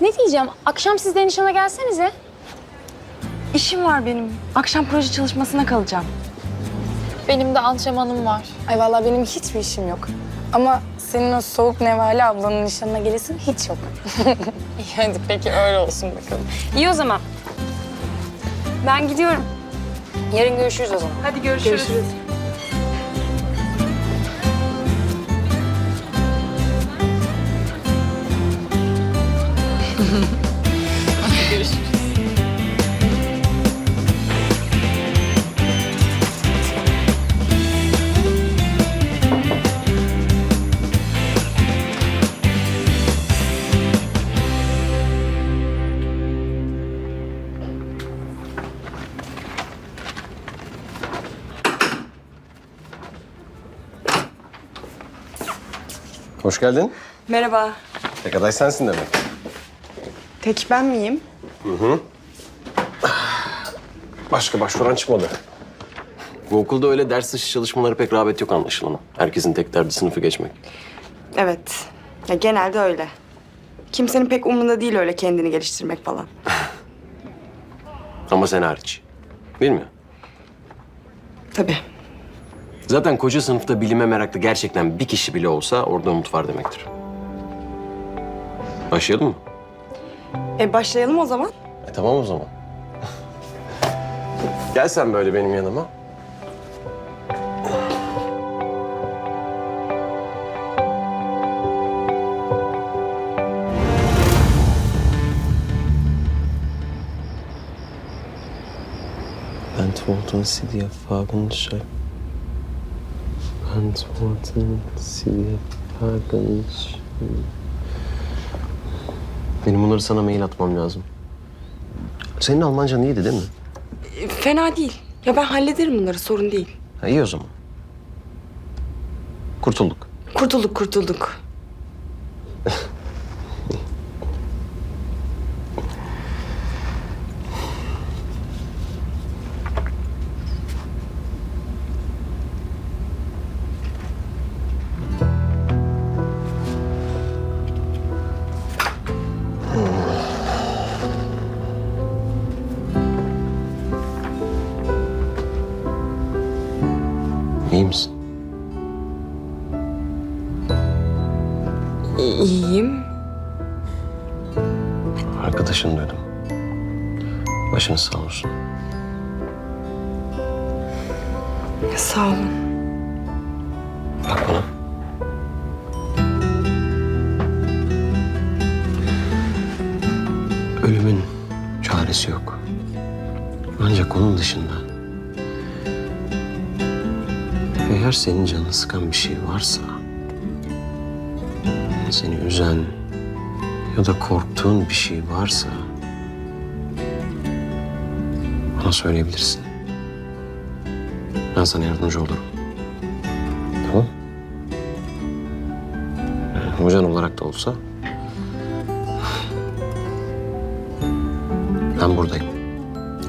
Ne diyeceğim? Akşam siz de nişana gelsenize. İşim var benim. Akşam proje çalışmasına kalacağım. Benim de antrenmanım var. Ay vallahi benim hiçbir işim yok. Ama senin o soğuk nevale ablanın nişanına gelesin hiç yok. İyi hadi peki öyle olsun bakalım. İyi o zaman. Ben gidiyorum. Yarın görüşürüz o zaman. Hadi görüşürüz. Hoş geldin. Merhaba. Tek aday sensin demek. Tek ben miyim? Başka başvuran çıkmadı. Bu okulda öyle ders dışı çalışmaları pek rağbet yok anlaşılan. Herkesin tek derdi sınıfı geçmek. Evet. Ya genelde öyle. Kimsenin pek umurunda değil öyle kendini geliştirmek falan. Ama sen hariç. Değil mi? Tabii. Zaten koca sınıfta bilime meraklı gerçekten bir kişi bile olsa orada umut var demektir. Başlayalım mı? E başlayalım o zaman. E tamam o zaman. Gel sen böyle benim yanıma. Sie die Fragen schreiben. Antworten Sie Fragen. Benim bunları sana mail atmam lazım. Senin Almancan iyiydi değil mi? E, fena değil. Ya ben hallederim bunları sorun değil. Ha, iyi o zaman. Kurtulduk. Kurtulduk kurtulduk. Başınız sağ olsun. Sağ olun. Bak bana. Ölümün çaresi yok. Ancak onun dışında... Eğer senin canını sıkan bir şey varsa... Seni üzen ya da korktuğun bir şey varsa... Bana söyleyebilirsin. Ben sana yardımcı olurum. Tamam. Yani hocan olarak da olsa... Ben buradayım.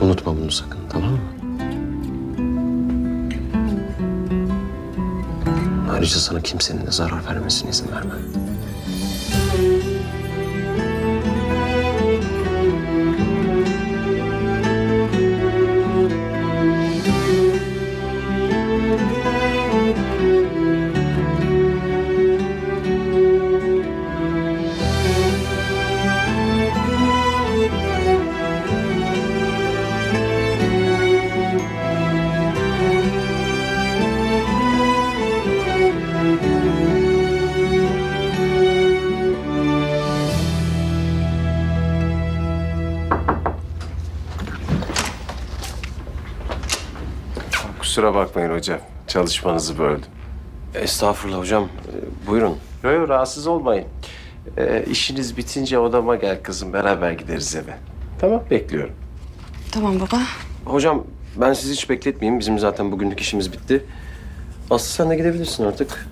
Unutma bunu sakın, tamam mı? Ayrıca sana kimsenin de zarar vermesine izin vermem. Kusura bakmayın hocam. Çalışmanızı böldüm. Estağfurullah hocam. Ee, buyurun. Yok yok rahatsız olmayın. Ee, işiniz bitince odama gel kızım. Beraber gideriz eve. Tamam bekliyorum. Tamam baba. Hocam ben sizi hiç bekletmeyeyim. Bizim zaten bugünlük işimiz bitti. Aslı sen de gidebilirsin artık.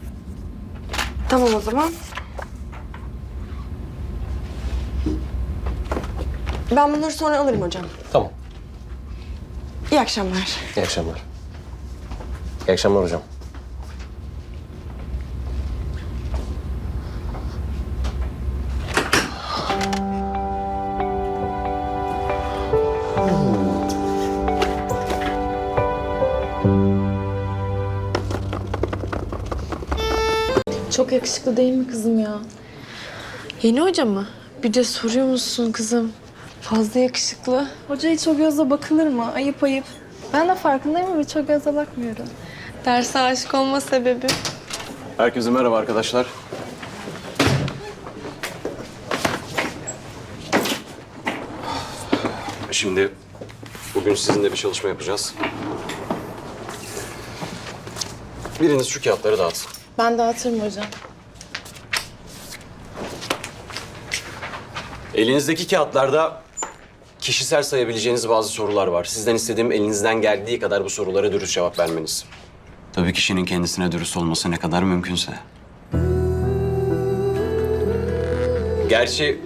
Tamam o zaman. Ben bunları sonra alırım hocam. Tamam. İyi akşamlar. İyi akşamlar. İyi akşamlar hocam. Çok yakışıklı değil mi kızım ya? Yeni hoca mı? Bir de soruyor musun kızım? Fazla yakışıklı. Hoca hiç o gözle bakılır mı? Ayıp ayıp. Ben de farkındayım ve çok gözle bakmıyorum. Derse aşık olma sebebi. Herkese merhaba arkadaşlar. Şimdi bugün sizinle bir çalışma yapacağız. Biriniz şu kağıtları dağıtsın. Ben dağıtırım hocam. Elinizdeki kağıtlarda kişisel sayabileceğiniz bazı sorular var. Sizden istediğim elinizden geldiği kadar bu sorulara dürüst cevap vermeniz. Tabii kişinin kendisine dürüst olması ne kadar mümkünse. Gerçi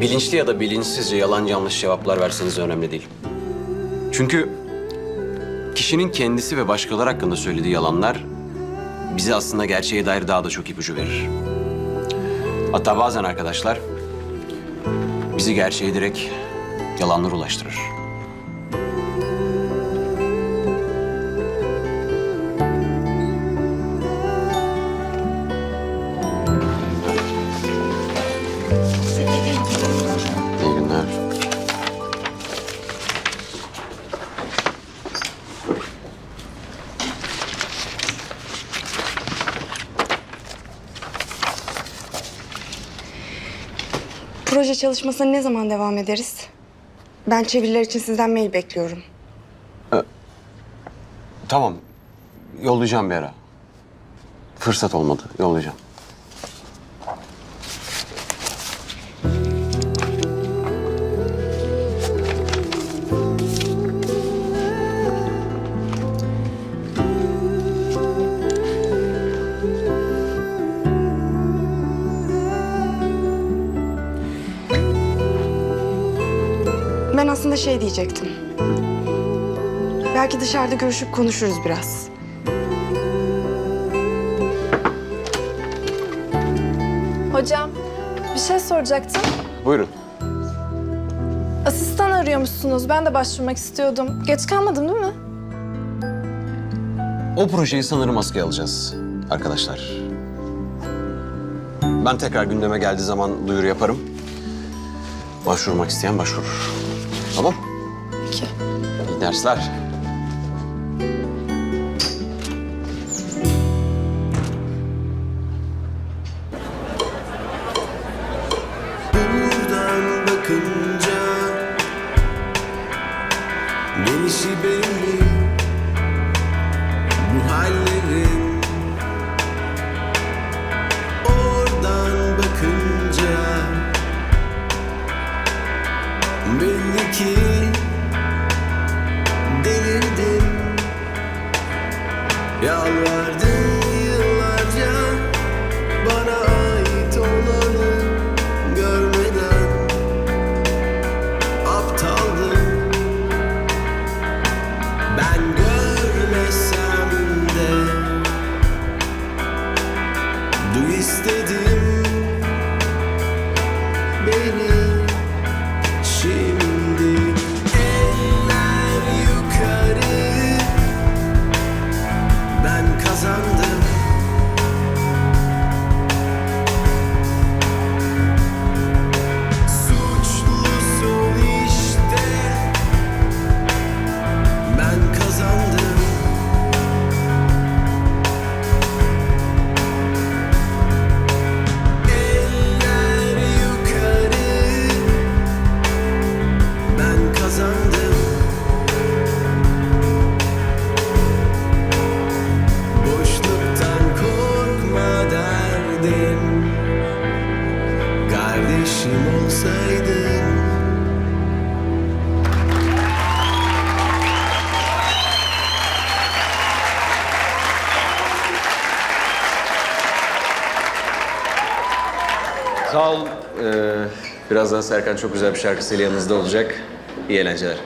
bilinçli ya da bilinçsizce yalan yanlış cevaplar verseniz önemli değil. Çünkü kişinin kendisi ve başkaları hakkında söylediği yalanlar bize aslında gerçeğe dair daha da çok ipucu verir. Hatta bazen arkadaşlar bizi gerçeğe direkt yalanlar ulaştırır. Proje çalışmasına ne zaman devam ederiz? Ben çeviriler için sizden mail bekliyorum. Tamam. Yollayacağım bir ara. Fırsat olmadı. Yollayacağım. Aslında şey diyecektim. Belki dışarıda görüşüp konuşuruz biraz. Hocam bir şey soracaktım. Buyurun. Asistan arıyormuşsunuz. Ben de başvurmak istiyordum. Geç kalmadım değil mi? O projeyi sanırım askıya alacağız arkadaşlar. Ben tekrar gündeme geldiği zaman duyuru yaparım. Başvurmak isteyen başvurur. Dersler. Birazdan Serkan çok güzel bir şarkısıyla yanınızda olacak. İyi eğlenceler.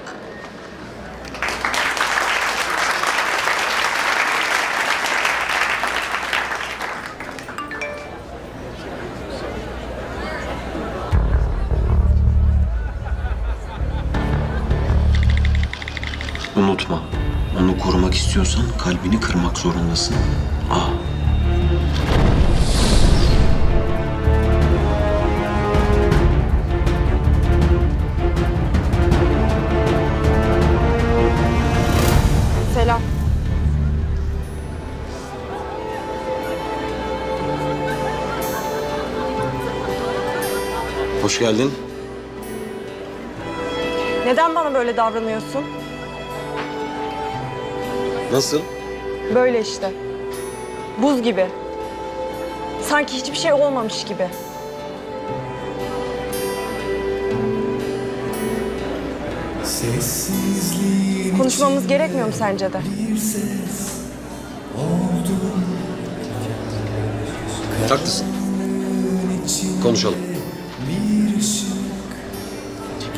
Unutma. Onu korumak istiyorsan kalbini kırmak zorundasın. Ah. Hoş geldin. Neden bana böyle davranıyorsun? Nasıl? Böyle işte. Buz gibi. Sanki hiçbir şey olmamış gibi. Sessizliğin Konuşmamız gerekmiyor mu sence de? Haklısın. Konuşalım.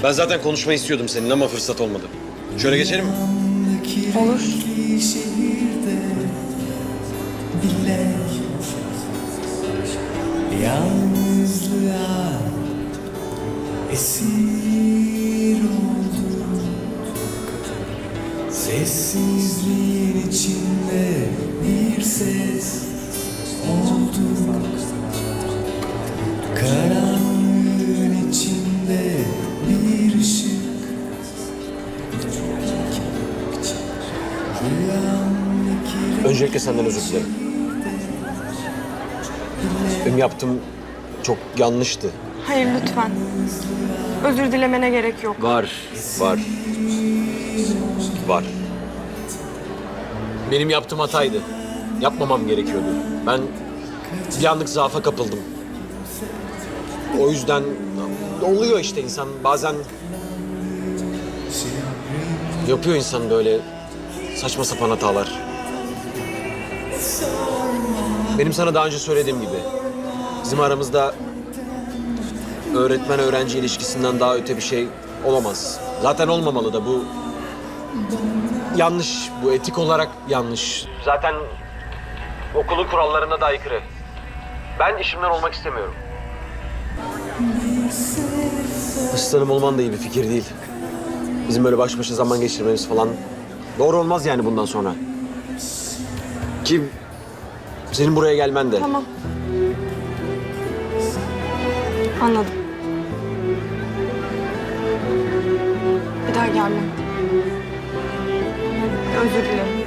Ben zaten konuşmayı istiyordum seninle ama fırsat olmadı. Şöyle geçelim mi? Olur. Yalnızlığa esir oldum Sessizliğin içinde bir ses Öncelikle senden özür dilerim. Benim yaptığım çok yanlıştı. Hayır lütfen. Özür dilemene gerek yok. Var, var. Var. Benim yaptığım hataydı. Yapmamam gerekiyordu. Ben bir anlık zaafa kapıldım. O yüzden oluyor işte insan bazen yapıyor insan böyle saçma sapan hatalar. Benim sana daha önce söylediğim gibi bizim aramızda öğretmen öğrenci ilişkisinden daha öte bir şey olamaz. Zaten olmamalı da bu yanlış. Bu etik olarak yanlış. Zaten okulun kurallarına da aykırı. Ben işimden olmak istemiyorum. Asistanım olman da iyi bir fikir değil. Bizim böyle baş başa zaman geçirmemiz falan doğru olmaz yani bundan sonra. Ki senin buraya gelmen de. Tamam. Anladım. Bir daha gelmem. Özür dilerim.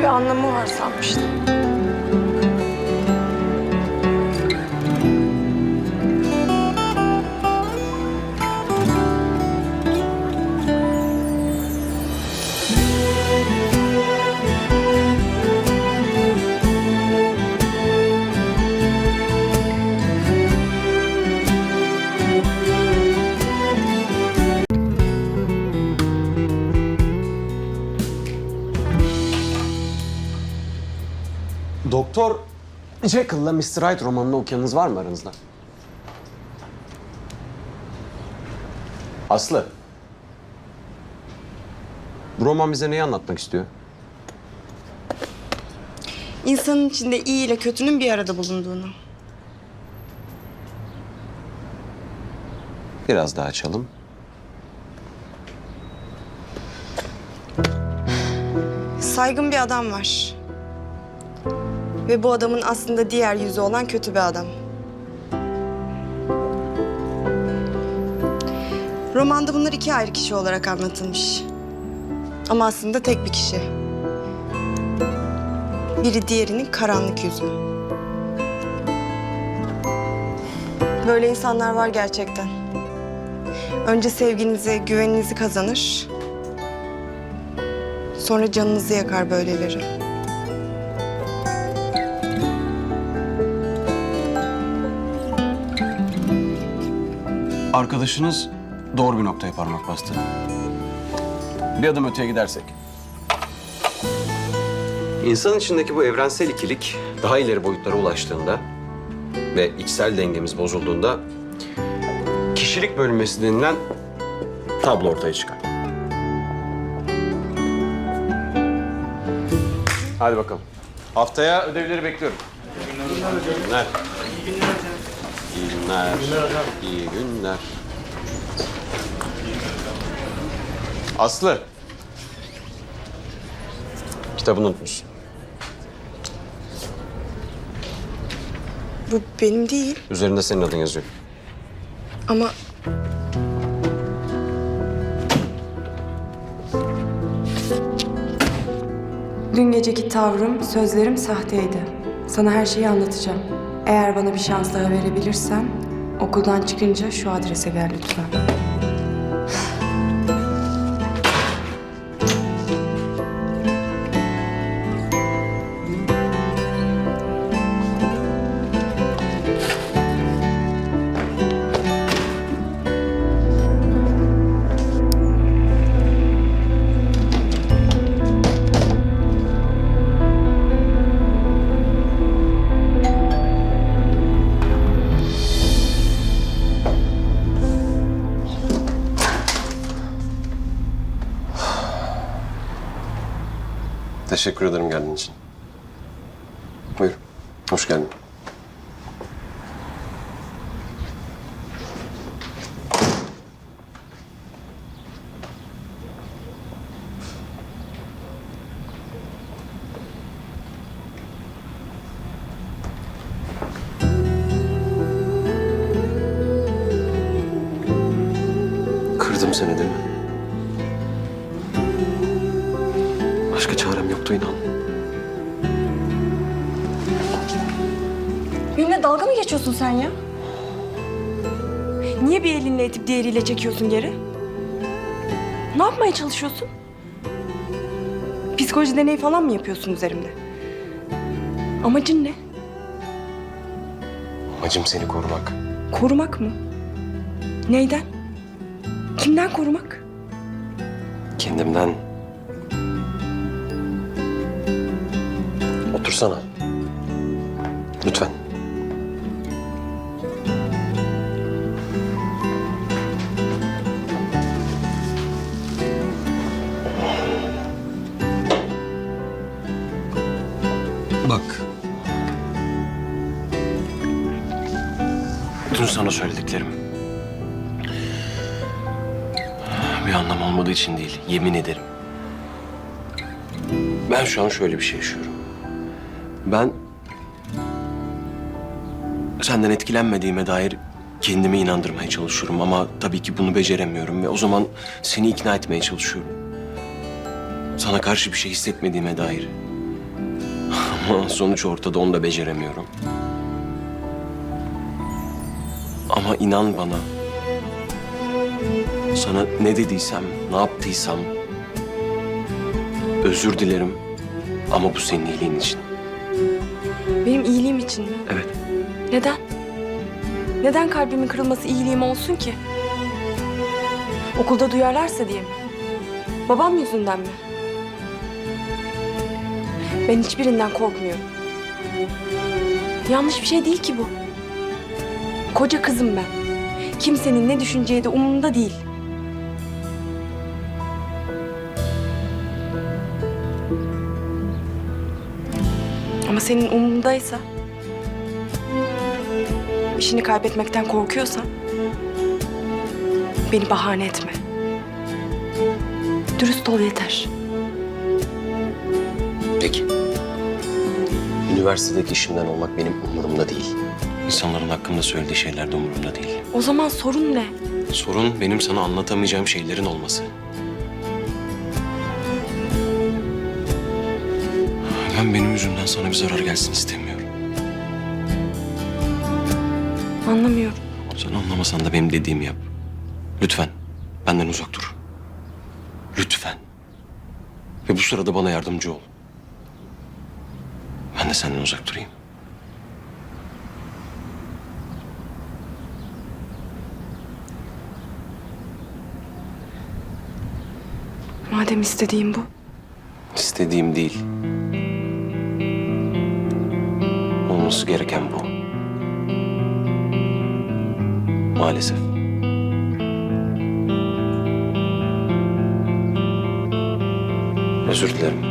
Bir anlamı var sanmıştım. Doktor Jekyll'la Mr. Hyde romanını okuyanınız var mı aranızda? Aslı. Bu roman bize neyi anlatmak istiyor? İnsanın içinde iyi ile kötünün bir arada bulunduğunu. Biraz daha açalım. Saygın bir adam var. Ve bu adamın aslında diğer yüzü olan kötü bir adam. Romanda bunlar iki ayrı kişi olarak anlatılmış. Ama aslında tek bir kişi. Biri diğerinin karanlık yüzü. Böyle insanlar var gerçekten. Önce sevginizi, güveninizi kazanır. Sonra canınızı yakar böyleleri. Arkadaşınız doğru bir noktaya parmak bastı. Bir adım öteye gidersek. İnsan içindeki bu evrensel ikilik daha ileri boyutlara ulaştığında ve içsel dengemiz bozulduğunda kişilik bölünmesi denilen tablo ortaya çıkar. Hadi bakalım. Haftaya ödevleri bekliyorum. İyi günler. İyi günler. İyi günler. Aslı. Kitabını unutmuşsun. Bu benim değil Üzerinde senin adın yazıyor. ama... Dün geceki tavrım, sözlerim sahteydi. Sana her şeyi anlatacağım. Eğer bana bir şans daha verebilirsen, okuldan çıkınca şu adrese gel lütfen. Teşekkür ederim geldiğin için. Buyur. Hoş geldin. Kırdım seni değil mi? Yoktu inan. Benimle dalga mı geçiyorsun sen ya? Niye bir elinle itip diğeriyle çekiyorsun geri? Ne yapmaya çalışıyorsun? Psikoloji deneyi falan mı yapıyorsun üzerimde? Amacın ne? Amacım seni korumak. Korumak mı? Neyden? Kimden korumak? Kendimden. Otursana. Lütfen. Bak. Dün sana söylediklerim. Bir anlam olmadığı için değil, yemin ederim. Ben şu an şöyle bir şey yaşıyorum. Ben senden etkilenmediğime dair kendimi inandırmaya çalışıyorum ama tabii ki bunu beceremiyorum ve o zaman seni ikna etmeye çalışıyorum. Sana karşı bir şey hissetmediğime dair. Ama sonuç ortada onu da beceremiyorum. Ama inan bana. Sana ne dediysem, ne yaptıysam özür dilerim. Ama bu senin iyiliğin için. Benim iyiliğim için mi? Evet. Neden? Neden kalbimin kırılması iyiliğim olsun ki? Okulda duyarlarsa diye mi? Babam yüzünden mi? Ben hiçbirinden korkmuyorum. Yanlış bir şey değil ki bu. Koca kızım ben. Kimsenin ne düşüneceği de umurumda değil. Ama senin umurundaysa işini kaybetmekten korkuyorsan beni bahane etme. Dürüst ol yeter. Peki. Üniversitedeki işimden olmak benim umurumda değil. İnsanların hakkında söylediği şeyler de umurumda değil. O zaman sorun ne? Sorun benim sana anlatamayacağım şeylerin olması. Ben benim yüzümden sana bir zarar gelsin istemiyorum. Anlamıyorum. Sen anlamasan da benim dediğimi yap. Lütfen benden uzak dur. Lütfen. Ve bu sırada bana yardımcı ol. Ben de senden uzak durayım. Madem istediğim bu. İstediğim değil. Olması gereken bu. Maalesef. Özür dilerim.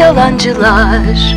Yalancılar